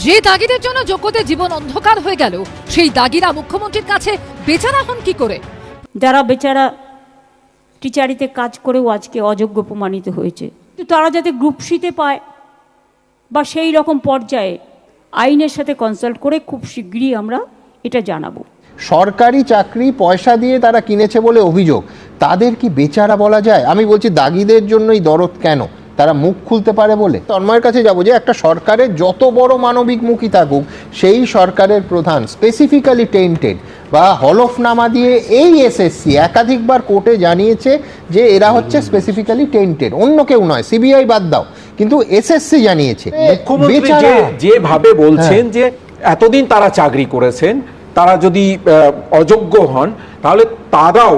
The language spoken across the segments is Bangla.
যে দাগিদের জন্য যোগ্যদের জীবন অন্ধকার হয়ে গেল সেই দাগিরা মুখ্যমন্ত্রীর কাছে বেচারা হন কি করে? যারা বেচারা টিচারিতে কাজ করেও আজকে অযোগ্য প্রমাণিত হয়েছে। কিন্তু তারা যাতে গ্রুপ সিতে পায় বা সেই রকম পর্যায়ে আইনের সাথে কনসাল্ট করে খুব শিগগিরই আমরা এটা জানাব। সরকারি চাকরি পয়সা দিয়ে তারা কিনেছে বলে অভিযোগ তাদের কি বেচারা বলা যায়? আমি বলছি দাগিদের জন্যই দরদ কেন? তারা মুখ খুলতে পারে বলে। তন্ময়ের কাছে যাব যে একটা সরকারের যত বড় মানবিক মুখী থাকুক সেই সরকারের প্রধান স্পেসিফিক্যালি টেন্টেড বা হলফনামা দিয়ে এই এসএসসি একাধিকবার কোর্টে জানিয়েছে যে এরা হচ্ছে স্পেসিফিক্যালি টেন্টেড অন্য কেউ নয় সিবিআই বাদ দাও কিন্তু এসএসসি জানিয়েছে। যেভাবে বলছেন যে এতদিন তারা চাকরি করেছেন তারা যদি অযোগ্য হন তাহলে তারাও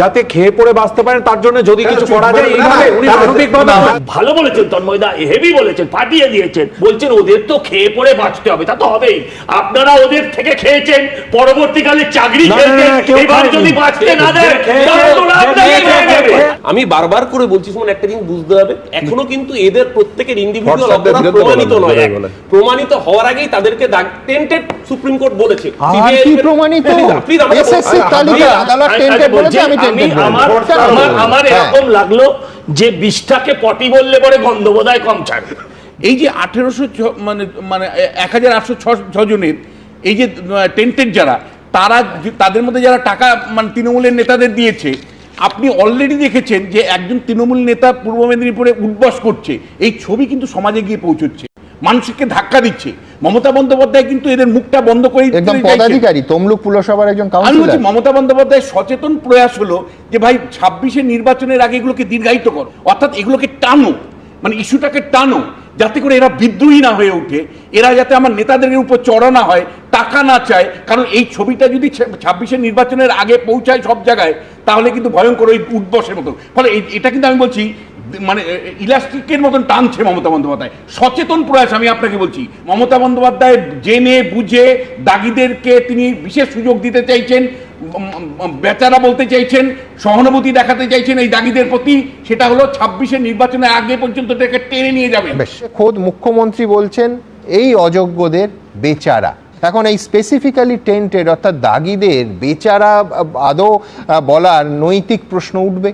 যাতে খেয়ে পড়ে বাঁচতে পারেন তার জন্য যদি কিছু করা যায় এইভাবে উনি মানবিকভাবে ভালো বলেছেন তন্ময়দা হেভি বলেছেন ফাটিয়ে দিয়েছেন। বলছেন ওদের তো খেয়ে পড়ে বাঁচতে হবে তা তো হবেই। আপনারা ওদের থেকে খেয়েছেন পরবর্তীকালে চাকরি এবার যদি বাঁচতে না। আমি বারবার করে বলছি শুনুন একটা জিনিস বুঝতে হবে। এখনও কিন্তু এদের প্রত্যেকের ইন্ডিভিজুয়াল অপরাধ প্রমাণিত নয়। প্রমাণিত হওয়ার আগেই তাদেরকে টেন্টেড সুপ্রিম কোর্ট বলেছে। আর কি প্রমাণিত? আমাকে আদালত টেন্টেড বলেছে আমি আমার আমার আমার এরকম লাগল যে বিষটাকে পটি বললে পরে গন্ধ বোধহয় কম ছাড়ে এই যে আঠেরোশো মানে মানে এক হাজার আটশো ছজনের এই যে টেন্টেড যারা তারা তাদের মধ্যে যারা টাকা মানে তৃণমূলের নেতাদের দিয়েছে আপনি অলরেডি দেখেছেন যে একজন তৃণমূল নেতা পূর্ব মেদিনীপুরে উদ্বাস করছে এই ছবি কিন্তু সমাজে গিয়ে পৌঁছচ্ছে। মানুষকে ধাক্কা দিচ্ছে। মমতা বন্দ্যোপাধ্যায় কিন্তু এদের মুখটা বন্ধ করে একদম পদাধিকারী তমলুক পুরসভার একজন আমি কাউন্সিলর বলছি মমতা বন্দ্যোপাধ্যায় সচেতন প্রয়াস হলো যে ভাই ছাব্বিশে নির্বাচনের আগে এগুলোকে দীর্ঘায়িত করো। অর্থাৎ এগুলোকে টানো। মানে ইস্যুটাকে টানো যাতে করে এরা বিদ্রোহী না হয়ে ওঠে। এরা যাতে আমার নেতাদের উপর চড়া না হয় টাকা না চায়। কারণ এই ছবিটা যদি ছাব্বিশে নির্বাচনের আগে পৌঁছায় সব জায়গায় তাহলে কিন্তু ভয়ঙ্কর ওই উদ্বসের মতো। ফলে এটা কিন্তু আমি বলছি মানে ইলাস্টিকের মতন টানছে মমতা বন্দ্যোপাধ্যায়। সচেতন প্রয়াস আমি আপনাকে বলছি। মমতা বন্দ্যোপাধ্যায় জেনে বুঝে দাগিদেরকে তিনি বিশেষ সুযোগ দিতে চাইছেন বেচারা বলতে চাইছেন, সহানুভূতি দেখাতে চাইছেন এই দাগিদের প্রতি, সেটা হলো ছাব্বিশের নির্বাচনের আগে পর্যন্ত এটাকে টেনে নিয়ে বেশ, খোদ মুখ্যমন্ত্রী বলছেন, এই অযোগ্যদের বেচারা। এখন এই স্পেসিফিক্যালি টেন্টেড অর্থাৎ দাগিদের বেচারা, আদৌ বলার নৈতিক প্রশ্ন উঠবে?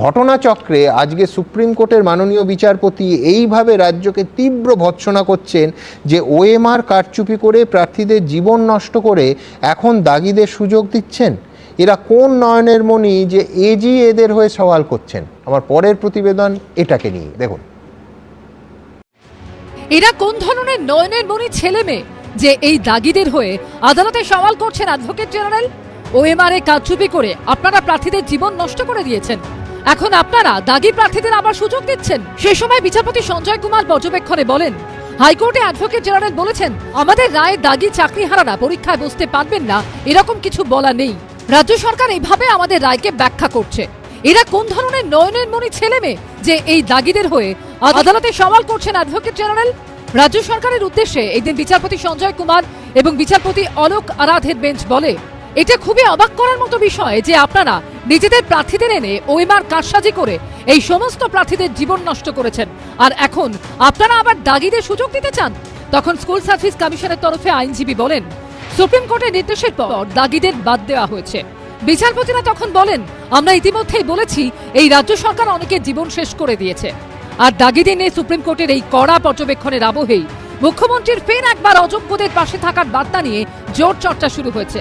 ঘটনাচক্রে আজকে সুপ্রিম কোর্টের মাননীয় বিচারপতি এইভাবে রাজ্যকে তীব্র ভৎসনা করছেন যে ওএমআর কারচুপি করে প্রার্থীদের জীবন নষ্ট করে এখন দাগিদের সুযোগ দিচ্ছেন। এরা কোন নয়নের মণি যে এজি এদের হয়ে সওয়াল করছেন? আমার পরের প্রতিবেদন এটাকে নিয়ে। দেখুন। এরা কোন ধরনের নয়নের মণি ছেলে মেয়ে যে এই দাগিদের হয়ে আদালতে সওয়াল করছেন অ্যাডভোকেট জেনারেল ওএমআর এ কারচুপি করে আপনারা প্রার্থীদের জীবন নষ্ট করে দিয়েছেন। এখন আপনারা দাগি প্রার্থীদের আবার সুযোগ দিচ্ছেন। সে সময় বিচারপতি সঞ্জয় কুমার পর্যবেক্ষণে বলেন, হাইকোর্টে অ্যাডভোকেট জেনারেল বলেছেন, আমাদের রায়ে দাগি চাকরিহারারা পরীক্ষায় বসতে পারবেন না, এরকম কিছু বলা নেই। রাজ্য সরকার এইভাবে আমাদের রায়কে ব্যাখ্যা করছে। এরা কোন ধরনের নয়নের মণি ছেলে মেয়ে যে এই দাগিদের হয়ে আদালতে সওয়াল করছেন অ্যাডভোকেট জেনারেল? রাজ্য সরকারের উদ্দেশ্যে এদিন বিচারপতি সঞ্জয় কুমার এবং বিচারপতি অলোক আরাধের বেঞ্চ বলে এটা খুবই অবাক করার মতো বিষয় যে আপনারা নিজেদের প্রার্থীদের এনে ওএমআর কারসাজি করে এই সমস্ত প্রার্থীদের জীবন নষ্ট করেছেন। আর এখন আপনারা আবার দাগিদের সুযোগ দিতে চান? তখন স্কুল সার্ভিস কমিশনের তরফে আইনজীবী বলেন, সুপ্রিম কোর্টের নির্দেশের পর দাগিদের বাদ দেওয়া হয়েছে। বিচারপতিরা তখন বলেন, আমরা ইতিমধ্যেই বলেছি, এই রাজ্য সরকার অনেকের জীবন শেষ করে দিয়েছে। আর দাগিদের নিয়ে সুপ্রিম কোর্টের এই কড়া পর্যবেক্ষণের আবহেই মুখ্যমন্ত্রীর ফের একবার অযোগ্যদের পাশে থাকার বার্তা নিয়ে জোর চর্চা শুরু হয়েছে।